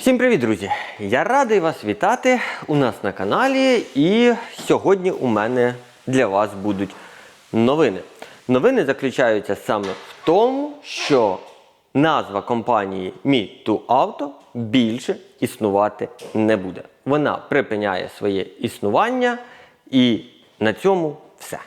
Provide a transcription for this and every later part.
Всім привіт, друзі! Я радий вас вітати у нас на каналі. І сьогодні у мене для вас будуть новини. Новини заключаються саме в тому, що назва компанії Me2 Auto більше існувати не буде. Вона припиняє своє існування і на цьому все.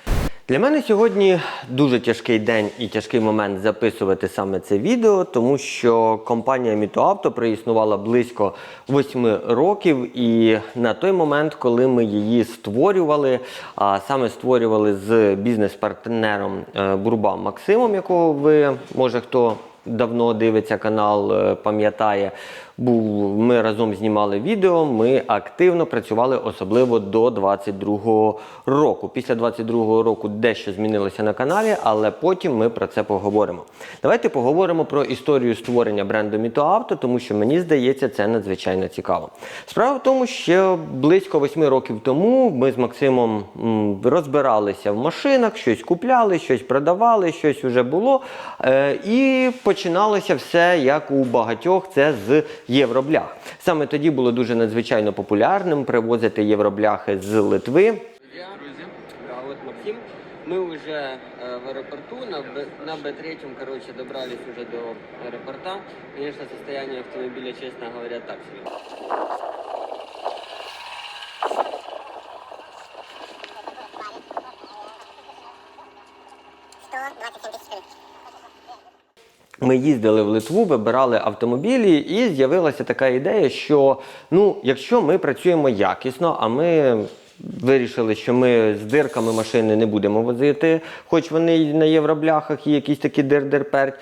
Для мене сьогодні дуже тяжкий день і тяжкий момент записувати саме це відео, тому що компанія Мітоавто проіснувала близько 8 років, і на той момент, коли ми її створювали, а саме створювали з бізнес-партнером е, Бурба Максимом, якого ви може хто давно дивиться канал, е, пам'ятає. Був ми разом знімали відео. Ми активно працювали, особливо до 22-го року. Після 22-го року дещо змінилося на каналі, але потім ми про це поговоримо. Давайте поговоримо про історію створення бренду Мітоавто, тому що мені здається, це надзвичайно цікаво. Справа в тому, що близько 8 років тому ми з Максимом розбиралися в машинах, щось купляли, щось продавали, щось вже було. Е, і починалося все як у багатьох, це з євроблях. Саме тоді було дуже надзвичайно популярним привозити євробляхи з Литви. Друзі, Да, вот Максим. Мы уже э, в аэропорту, на, Б, на Б3, короче, добрались уже до аэропорта. Конечно, состояние автомобиля, честно говоря, так себе. Ми їздили в Литву, вибирали автомобілі, і з'явилася така ідея, що ну, якщо ми працюємо якісно, а ми вирішили, що ми з дирками машини не будемо возити, хоч вони й на євробляхах і якісь такі дир-дир-перть,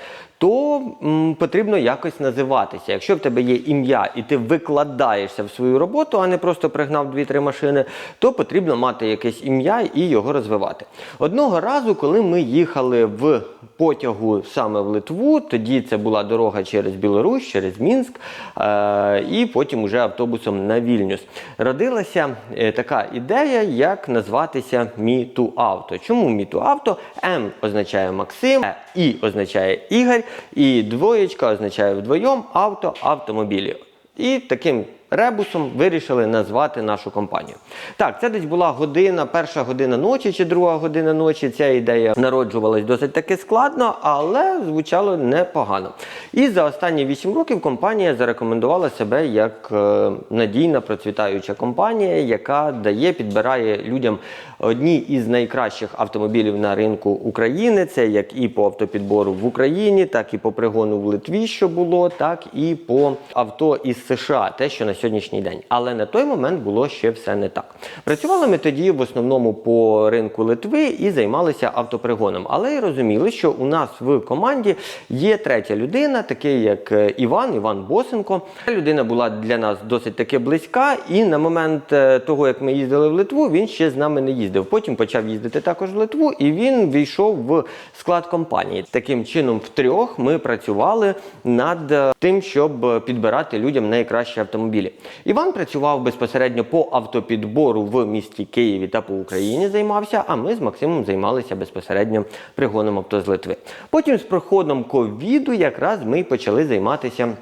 то м, потрібно якось називатися. Якщо в тебе є ім'я і ти викладаєшся в свою роботу, а не просто пригнав 2-3 машини, то потрібно мати якесь ім'я і його розвивати. Одного разу, коли ми їхали в потягу саме в Литву, тоді це була дорога через Білорусь, через Мінськ, е- і потім уже автобусом на Вільнюс. Родилася е, така ідея, як назватися Міту Авто. Чому Міту Авто? М означає Максим, Е І означає Ігор, і двоєчка означає вдвоєм авто автомобілі. І таким ребусом вирішили назвати нашу компанію. Так, це десь була година, перша година ночі чи друга година ночі. Ця ідея народжувалась досить таки складно, але звучало непогано. І за останні 8 років компанія зарекомендувала себе як е, надійна процвітаюча компанія, яка дає, підбирає людям одні із найкращих автомобілів на ринку України. Це як і по автопідбору в Україні, так і по пригону в Литві, що було, так і по авто із США, те, що на сьогоднішній день. Але на той момент було ще все не так. Працювали ми тоді в основному по ринку Литви і займалися автопригоном. Але й розуміли, що у нас в команді є третя людина, такий як е, Іван, Іван Босенко. Ця людина була для нас досить таки близька, і на момент е, того, як ми їздили в Литву, він ще з нами не їздив. Потім почав їздити також в Литву, і він війшов в склад компанії. Таким чином, втрьох ми працювали над е, тим, щоб підбирати людям найкращі автомобілі. Іван працював безпосередньо по автопідбору в місті Києві та по Україні займався. А ми з Максимом займалися безпосередньо пригоном авто з Литви. Потім з приходом ковіду якраз ми почали займатися.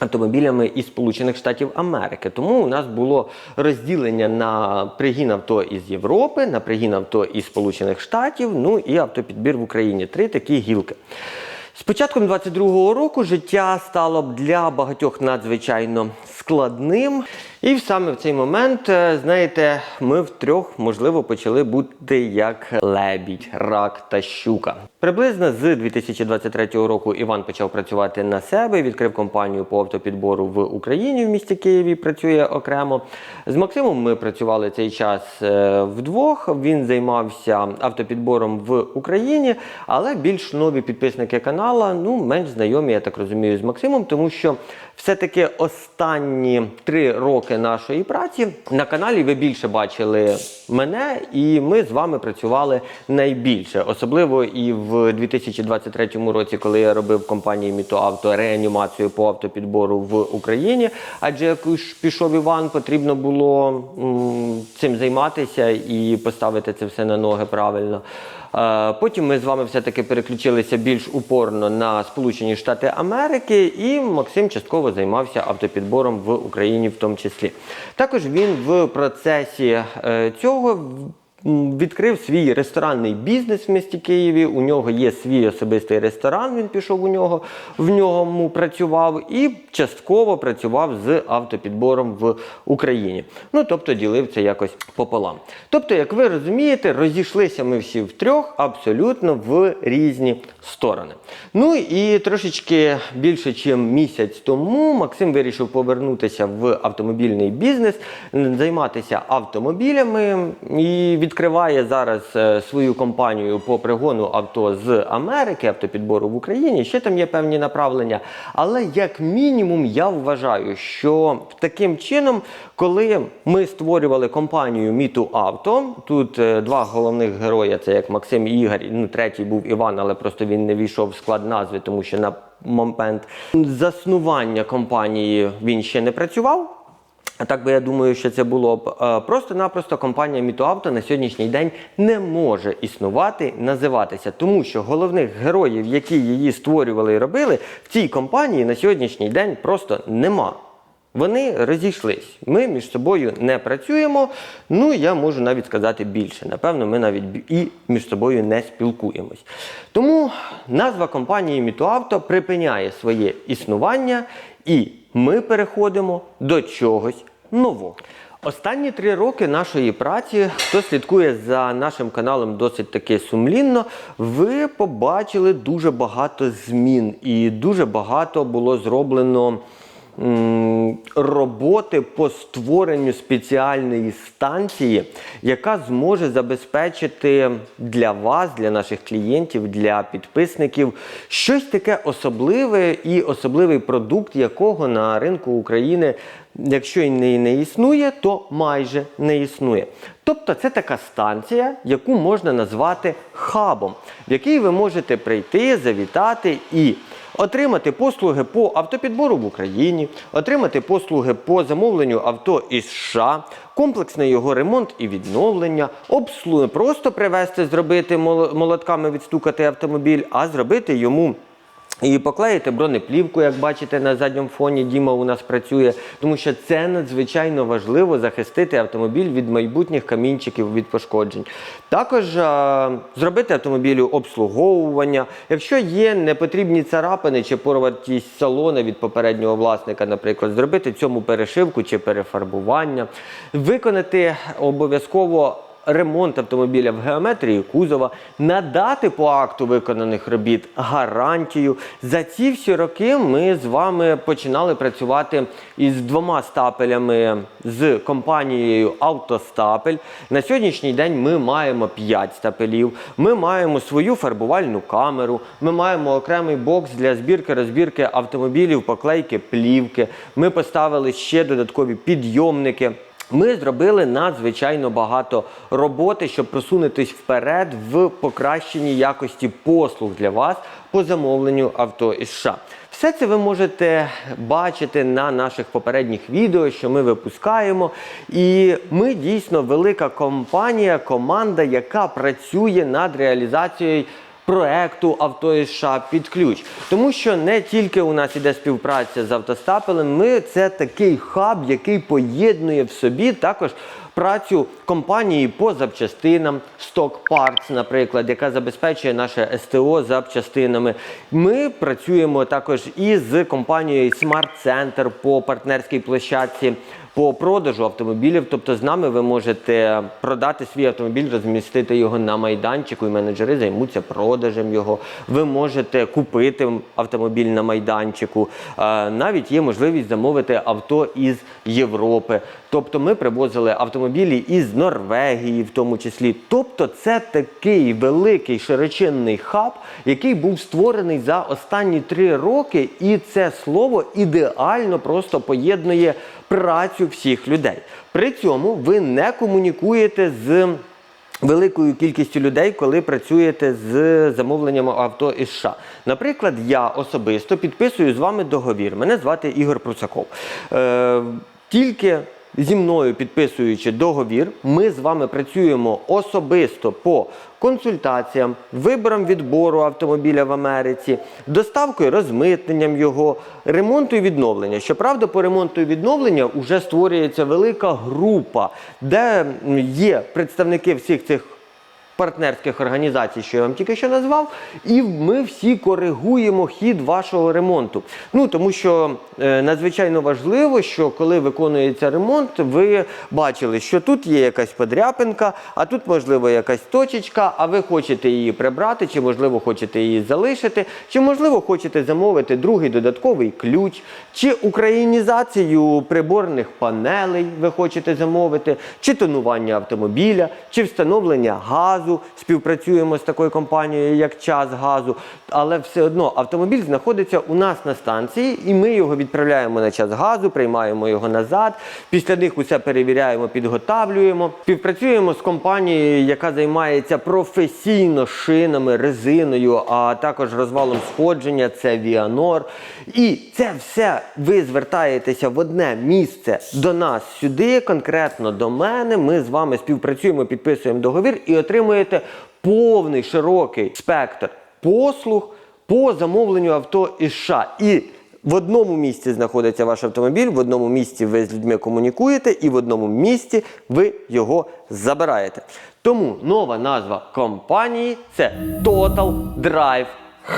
Автомобілями із Сполучених Штатів Америки. Тому у нас було розділення на пригін авто із Європи, на пригін авто із Сполучених Штатів, ну і автопідбір в Україні. Три такі гілки. З початком 22-го року життя стало для багатьох надзвичайно складним. І саме в цей момент, е, знаєте, ми втрьох, можливо, почали бути як лебідь, рак та щука. Приблизно з 2023 року Іван почав працювати на себе, відкрив компанію по автопідбору в Україні в місті Києві. Працює окремо. З Максимом ми працювали цей час е, вдвох. Він займався автопідбором в Україні, але більш нові підписники канала, ну менш знайомі, я так розумію, з Максимом, тому що все-таки останні три роки нашої праці на каналі ви більше бачили мене, і ми з вами працювали найбільше, особливо і в 2023 році, коли я робив в компанії Мітоавто реанімацію по автопідбору в Україні. Адже як пішов Іван, потрібно було м, цим займатися і поставити це все на ноги правильно. Потім ми з вами все-таки переключилися більш упорно на Сполучені Штати Америки, і Максим частково займався автопідбором в Україні в тому числі. Також він в процесі е, цього відкрив свій ресторанний бізнес в місті Києві. У нього є свій особистий ресторан. Він пішов у нього, в ньому працював і частково працював з автопідбором в Україні. Ну тобто ділив це якось пополам. Тобто, як ви розумієте, розійшлися ми всі втрьох абсолютно в різні сторони. Ну і трошечки більше, ніж місяць тому, Максим вирішив повернутися в автомобільний бізнес, займатися автомобілями і відкриває зараз е, свою компанію по пригону авто з Америки, автопідбору в Україні. Ще там є певні направлення. Але як мінімум, я вважаю, що таким чином, коли ми створювали компанію Міту Авто, тут е, два головних герої це як Максим і Ігор. Ну третій був Іван, але просто він не війшов в склад назви, тому що на момент заснування компанії він ще не працював. А так би я думаю, що це було б е, просто-напросто компанія Мітоавто на сьогоднішній день не може існувати, називатися, тому що головних героїв, які її створювали і робили, в цій компанії на сьогоднішній день просто нема. Вони розійшлись. Ми між собою не працюємо. Ну я можу навіть сказати більше. Напевно, ми навіть і між собою не спілкуємось. Тому назва компанії Мітоавто припиняє своє існування, і ми переходимо до чогось нового. Останні три роки нашої праці, хто слідкує за нашим каналом досить таки сумлінно, ви побачили дуже багато змін і дуже багато було зроблено роботи по створенню спеціальної станції, яка зможе забезпечити для вас, для наших клієнтів, для підписників щось таке особливе і особливий продукт, якого на ринку України, якщо і не, не існує, то майже не існує. Тобто це така станція, яку можна назвати хабом, в який ви можете прийти, завітати і отримати послуги по автопідбору в Україні, отримати послуги по замовленню авто із США, комплексний його ремонт і відновлення, обслуги, просто привезти, зробити мол- молотками відстукати автомобіль, а зробити йому. І поклеїти бронеплівку, як бачите на задньому фоні, Діма у нас працює, тому що це надзвичайно важливо захистити автомобіль від майбутніх камінчиків від пошкоджень. Також а, зробити автомобілю обслуговування. Якщо є непотрібні царапини чи порватість салона від попереднього власника, наприклад, зробити цьому перешивку чи перефарбування, виконати обов'язково ремонт автомобіля в геометрії кузова, надати по акту виконаних робіт гарантію. За ці всі роки ми з вами починали працювати із двома стапелями з компанією Автостапель. На сьогоднішній день ми маємо 5 стапелів. Ми маємо свою фарбувальну камеру. Ми маємо окремий бокс для збірки розбірки автомобілів, поклейки плівки. Ми поставили ще додаткові підйомники. Ми зробили надзвичайно багато роботи, щоб просунутись вперед в покращенні якості послуг для вас по замовленню авто із США. Все це ви можете бачити на наших попередніх відео, що ми випускаємо. І ми дійсно велика компанія, команда, яка працює над реалізацією проекту авто із США під ключ. Тому що не тільки у нас іде співпраця з автостапелем, ми це такий хаб, який поєднує в собі також працю компанії по запчастинам, Stock Parts, наприклад, яка забезпечує наше СТО запчастинами. Ми працюємо також і з компанією Smart Center по партнерській площадці. По продажу автомобілів, тобто з нами ви можете продати свій автомобіль, розмістити його на майданчику, і менеджери займуться продажем його. Ви можете купити автомобіль на майданчику. Навіть є можливість замовити авто із Європи. Тобто ми привозили автомобілі із Норвегії, в тому числі. Тобто, це такий великий широченний хаб, який був створений за останні три роки, і це слово ідеально просто поєднує працю всіх людей. При цьому ви не комунікуєте з великою кількістю людей, коли працюєте з замовленням авто із США. Наприклад, я особисто підписую з вами договір. Мене звати Ігор Прусаков. Е, тільки зі мною підписуючи договір, ми з вами працюємо особисто по консультаціям, виборам відбору автомобіля в Америці, доставкою, розмитненням його, ремонту і відновлення. Щоправда, по ремонту і відновлення вже створюється велика група, де є представники всіх цих партнерських організацій, що я вам тільки що назвав, і ми всі коригуємо хід вашого ремонту. Ну тому що е, надзвичайно важливо, що коли виконується ремонт, ви бачили, що тут є якась подряпинка, а тут можливо якась точечка, а ви хочете її прибрати, чи можливо хочете її залишити, чи можливо хочете замовити другий додатковий ключ, чи українізацію приборних панелей ви хочете замовити, чи тонування автомобіля, чи встановлення газу. Співпрацюємо з такою компанією, як час газу. Але все одно автомобіль знаходиться у нас на станції, і ми його відправляємо на час газу, приймаємо його назад. Після них усе перевіряємо, підготавлюємо. Співпрацюємо з компанією, яка займається професійно шинами, резиною, а також розвалом сходження. Це Віанор. І це все ви звертаєтеся в одне місце до нас сюди, конкретно до мене. Ми з вами співпрацюємо, підписуємо договір і отримуєте повний широкий спектр послуг по замовленню авто із США. І в одному місці знаходиться ваш автомобіль, в одному місці ви з людьми комунікуєте, і в одному місці ви його забираєте. Тому нова назва компанії це Total Drive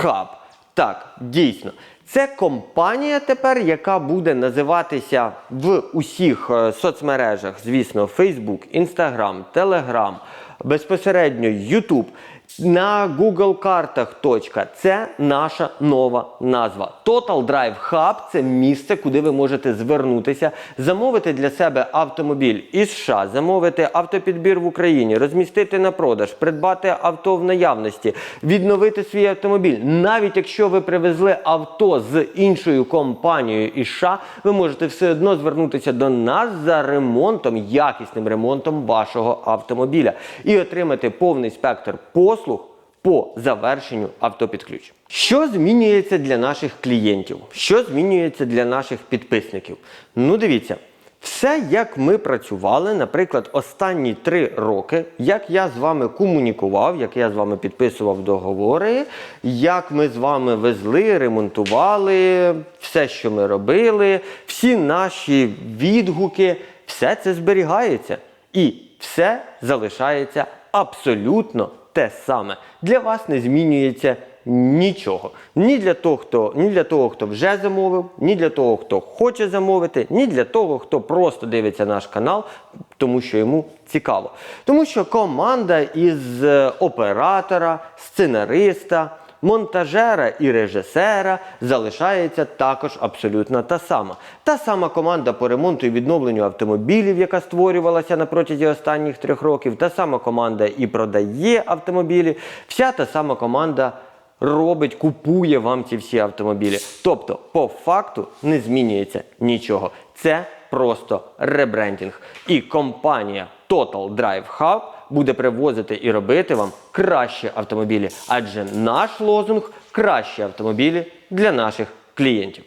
Hub. Так, дійсно. Це компанія тепер, яка буде називатися в усіх е, соцмережах, звісно, Facebook, Instagram, Telegram, безпосередньо YouTube. На Google картах точка. Це наша нова назва. Total Drive Hub це місце, куди ви можете звернутися, замовити для себе автомобіль із США, замовити автопідбір в Україні, розмістити на продаж, придбати авто в наявності, відновити свій автомобіль. Навіть якщо ви привезли авто з іншою компанією із США, ви можете все одно звернутися до нас за ремонтом, якісним ремонтом вашого автомобіля і отримати повний спектр послуг по завершенню автопідключення. Що змінюється для наших клієнтів? Що змінюється для наших підписників? Ну, дивіться. Все, як ми працювали, наприклад, останні три роки, як я з вами комунікував, як я з вами підписував договори, як ми з вами везли, ремонтували, все, що ми робили, всі наші відгуки, все це зберігається. І все залишається абсолютно те саме. Для вас не змінюється нічого. Ні для того, хто, ні для того, хто вже замовив, ні для того, хто хоче замовити, ні для того, хто просто дивиться наш канал, тому що йому цікаво. Тому що команда із е, оператора, сценариста, монтажера і режисера залишається також абсолютно та сама. Та сама команда по ремонту і відновленню автомобілів, яка створювалася на протязі останніх трьох років, та сама команда і продає автомобілі, вся та сама команда робить, купує вам ці всі автомобілі. Тобто, по факту не змінюється нічого. Це просто ребрендінг. І компанія Total Drive Hub буде привозити і робити вам кращі автомобілі, адже наш лозунг кращі автомобілі для наших клієнтів.